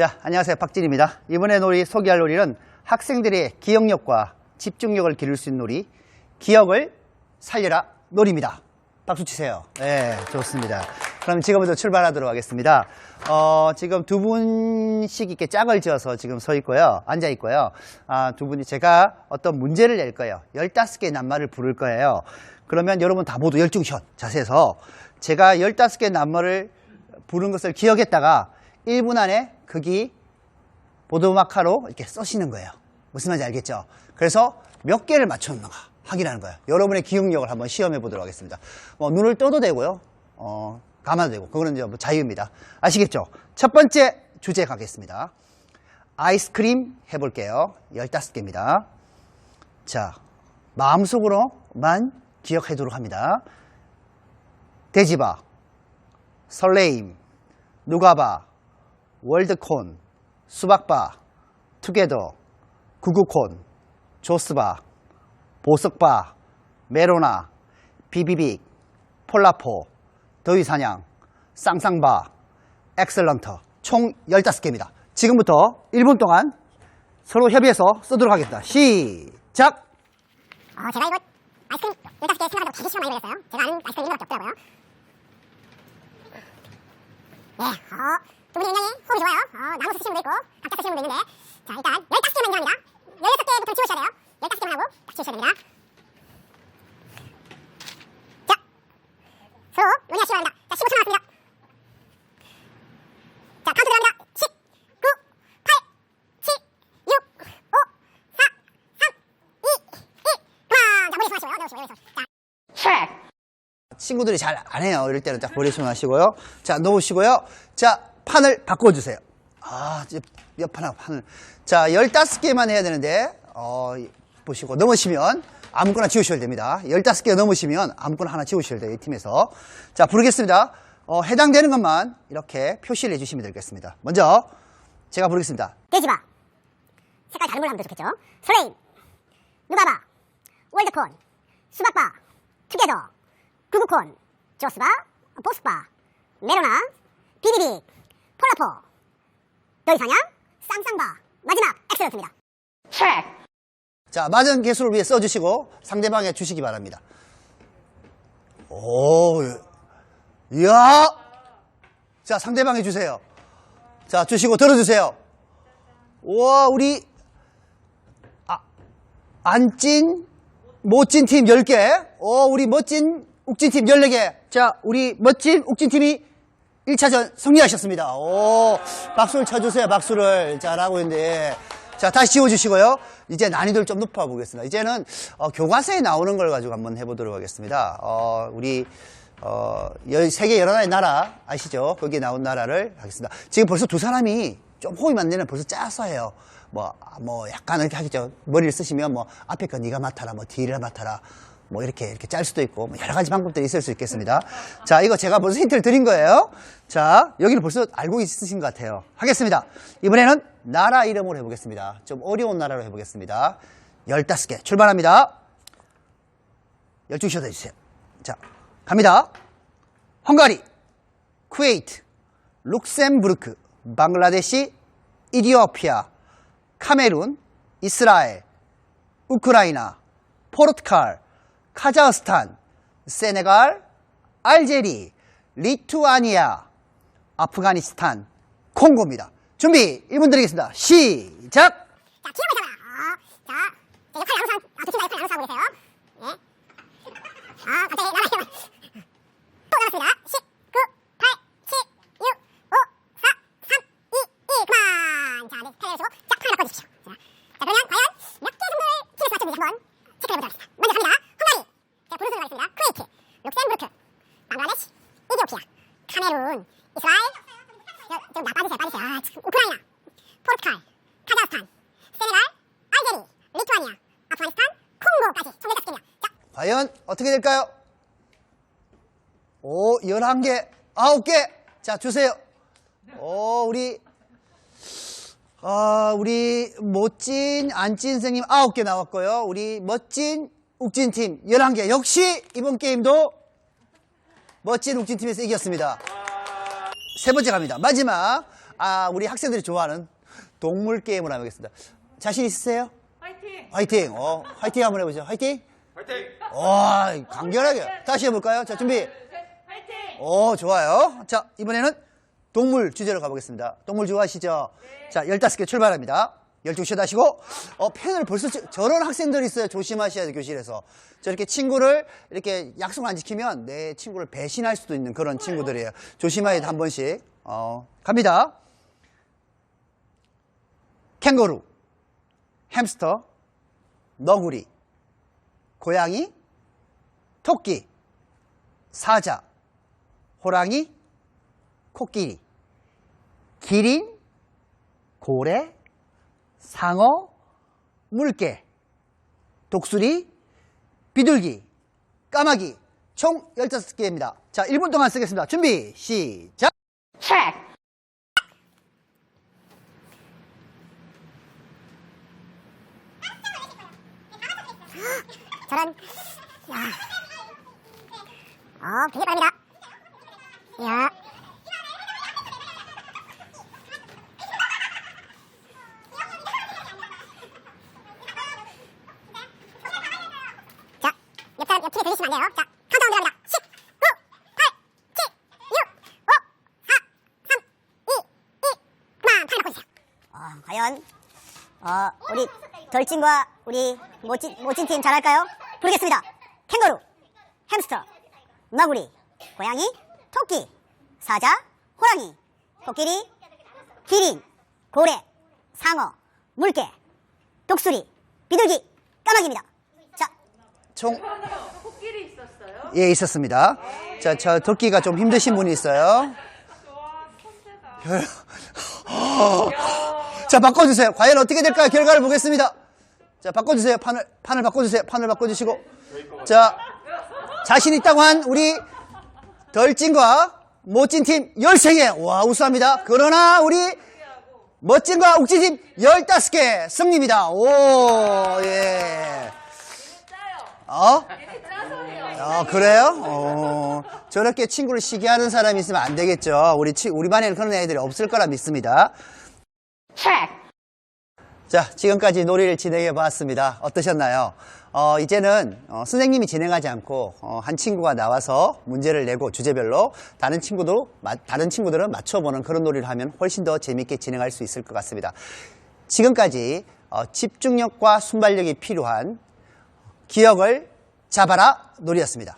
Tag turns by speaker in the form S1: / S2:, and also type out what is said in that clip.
S1: 자, 안녕하세요. 박진입니다. 이번에 놀이 소개할 놀이는 학생들의 기억력과 집중력을 기를 수 있는 놀이, 기억을 살려라 놀이입니다. 박수 치세요. 네, 좋습니다. 그럼 지금부터 출발하도록 하겠습니다. 어, 지금 두 분씩 이렇게 짝을 지어서 지금 서 있고요. 앉아 있고요. 아, 두 분이 제가 어떤 문제를 낼 거예요. 15개의 낱말을 부를 거예요. 그러면 여러분 다 모두 열중샷 자세에서 제가 15개의 낱말을 부른 것을 기억했다가 1분 안에 거기 보도마카로 이렇게 써시는 거예요. 무슨 말인지 알겠죠? 그래서 몇 개를 맞췄는가 확인하는 거예요. 여러분의 기억력을 한번 시험해 보도록 하겠습니다. 뭐 눈을 떠도 되고요. 어, 감아도 되고. 그거는 이제 뭐 자유입니다. 아시겠죠? 첫 번째 주제 가겠습니다. 아이스크림 해볼게요. 15개입니다. 자, 마음속으로만 기억하도록 합니다. 돼지바, 설레임, 누가바, 월드콘, 수박바, 투게더, 구구콘, 조스바, 보석바, 메로나, 비비빅, 폴라포, 더위사냥, 쌍쌍바, 엑셀런터 총 15개입니다. 지금부터 1분 동안 서로 협의해서 쓰도록 하겠습니다. 시작!
S2: 어, 제가 이거 아이스크림 15개 생각하고 되게 시간 많이 걸렸어요. 제가 아는 아이스크림 이거밖에 없더라고요. 네, 어, 두 분이 굉장히 호흡이 좋아요. 어, 나무 쓰시는 분도 있고, 각자 쓰시는 분도 있는데, 자, 일단 15개만 합니다. 16개부터 치우셔야 돼요. 15개만 하고 딱 치우셔야 됩니다. 자, 서로 논의하시기 바랍니다. 자, 15초 남았습니다. 자, 카운트 들어갑니다. 10, 9, 8, 7, 6, 5, 4, 3, 2, 1. 그만! 자, 머리 조심하시고요. 넣으시고, 여기서. 자,
S1: 친구들이 잘 안 해요. 이럴 때는 딱 머리 조심하시고요. 자, 놓으시고요. 자, 판을 바꿔주세요. 아, 몇 판하고 판을. 자, 15개만 해야 되는데, 어, 보시고 넘으시면 아무거나 지우셔야 됩니다. 15개 넘으시면 아무거나 하나 지우셔야 돼요. 이 팀에서. 자, 부르겠습니다. 어, 해당되는 것만 이렇게 표시를 해주시면 되겠습니다. 먼저, 제가 부르겠습니다.
S2: 돼지바. 색깔 다른 걸로 하면 더 좋겠죠? 설레임. 누가바. 월드콘. 수박바. 투게더. 구구콘. 조스바. 보스바. 메로나. 비비빅. 폴라포. 더이사냥. 쌍쌍바. 마지막 엑셀런트입니다.
S1: 자, 맞은 개수를 위해 써주시고 상대방에 주시기 바랍니다. 오, 이야! 자, 상대방에 주세요. 자, 주시고 들어주세요. 우와, 우리, 아, 안찐, 못찐 팀 10개. 오, 우리 멋진 욱진 팀 14개. 자, 우리 멋진 욱진 팀이 1차전 승리하셨습니다. 오, 박수를 쳐주세요, 박수를. 잘하고 있는데. 자, 다시 지워주시고요. 이제 난이도를 좀 높여보겠습니다. 이제는 어, 교과서에 나오는 걸 가지고 한번 해보도록 하겠습니다. 어, 우리 어, 열- 세계 여러 나라의 나라 아시죠? 거기에 나온 나라를 하겠습니다. 지금 벌써 두 사람이 좀 호흡이 맞는 벌써 짜서 해요. 뭐, 뭐 약간 이렇게 하겠죠. 머리를 쓰시면 뭐 앞에 거 네가 맡아라, 뭐 뒤를 맡아라. 뭐 이렇게 이렇게 짤 수도 있고 뭐 여러 가지 방법들이 있을 수 있겠습니다. 자, 이거 제가 벌써 힌트를 드린 거예요. 자, 여기는 벌써 알고 있으신 것 같아요. 하겠습니다. 이번에는 나라 이름으로 해보겠습니다. 좀 어려운 나라로 해보겠습니다. 15개 출발합니다. 12시 해주세요. 자, 갑니다. 헝가리, 쿠웨이트, 룩셈부르크, 방글라데시, 이디오피아, 카메룬, 이스라엘, 우크라이나, 포르투갈, 카자흐스탄, 세네갈, 알제리, 리투아니아, 아프가니스탄, 콩고입니다. 준비 1분 드리겠습니다. 시작!
S2: 자, 잡아요. 어, 자, 자, 역할 나누사, 아, 두팀 역할 나누사 하고 계세요. 예. 아, 갑자기 나가요. 또 나갔습니다. 10, 9, 8, 7, 6, 5, 4, 3, 2, 1. 그만. 자, 네, 패를 주고, 자, 판을 바꿔주십시오. 자, 자, 그러면 과연 몇 개 정도를 팀에서 맞췄는지 한번 체크해보도록 하겠습니다. 먼저 갑니다. 헝가리. 자, 부르스로 가겠습니다. 쿠웨이트, 룩셈부르크, 방글라데시, 이디오피아, 카메룬, 이스라엘, 여, 좀 나, 빠지세요, 빠지세요. 아, 참, 우크라이나, 포르투갈, 카자흐스탄, 세네갈, 알제리, 리투아니아, 아프가니스탄, 콩고까지 총 15개입니다. 자,
S1: 과연 어떻게 될까요? 오, 11개, 9개. 자, 주세요. 오, 우리, 아, 우리 멋진 안찐생님 9개 나왔고요. 우리 멋진 욱진 팀 11개. 역시 이번 게임도 멋진 욱진 팀에서 이겼습니다. 세 번째 갑니다. 마지막 아, 우리 학생들이 좋아하는 동물 게임을 하겠습니다. 자신 있으세요?
S3: 화이팅!
S1: 화이팅! 어, 화이팅 한번 해보죠. 화이팅!
S4: 화이팅!
S1: 와, 간결하게. 다시 해볼까요? 자, 준비.
S3: 화이팅!
S1: 오, 좋아요. 자, 이번에는 동물 주제로 가보겠습니다. 동물 좋아하시죠? 자, 15개 출발합니다. 12시 하시고, 어, 펜을 벌써, 저- 저런 학생들이 있어요. 조심하셔야 돼요, 교실에서. 저렇게 친구를, 이렇게 약속 안 지키면 내 친구를 배신할 수도 있는 그런 친구들이에요. 조심해야 돼, 한 번씩. 어, 갑니다. 캥거루, 햄스터, 너구리, 고양이, 토끼, 사자, 호랑이, 코끼리, 기린, 고래, 상어, 물개, 독수리, 비둘기, 까마귀, 총 15개입니다. 자, 1분 동안 쓰겠습니다. 준비, 시작!
S2: 저런, 야. 어, 되게 빠릅니다. 야. 자, 옆에, 옆에 들으시면 안 돼요. 자, 카운트다운 들어갑니다. 10, 9, 8, 7, 6, 5, 4, 3, 2, 1. 그만, 팔 바꿔주세요.
S5: 어, 과연 어, 우리 덜진과 우리 모찐, 모찐 팀 잘할까요? 부르겠습니다. 캥거루, 햄스터, 너구리, 고양이, 토끼, 사자, 호랑이, 코끼리, 기린, 고래, 상어, 물개, 독수리, 비둘기, 까마귀입니다. 자,
S1: 총,
S3: 코끼리 있었어요?
S1: 예, 있었습니다. 자, 저 토끼가 좀 힘드신 분이 있어요. 자, 바꿔주세요. 과연 어떻게 될까요? 결과를 보겠습니다. 자, 바꿔주세요. 판을, 판을 바꿔주세요. 판을 바꿔주시고. 자, 자신 있다고 한 우리 덜찐과 못찐 팀 13개. 와, 우수합니다. 그러나 우리 멋진과 욱진 팀 15개 승리입니다. 오, 예. 어? 아, 그래요? 어, 저렇게 친구를 시기하는 사람이 있으면 안 되겠죠. 우리, 치, 우리 반에는 그런 애들이 없을 거라 믿습니다. 자, 지금까지 놀이를 진행해 봤습니다. 어떠셨나요? 어, 이제는 어, 선생님이 진행하지 않고 어, 한 친구가 나와서 문제를 내고 주제별로 다른 친구도 마- 다른 친구들은 맞춰보는 그런 놀이를 하면 훨씬 더 재밌게 진행할 수 있을 것 같습니다. 지금까지 어, 집중력과 순발력이 필요한 기억을 잡아라 놀이였습니다.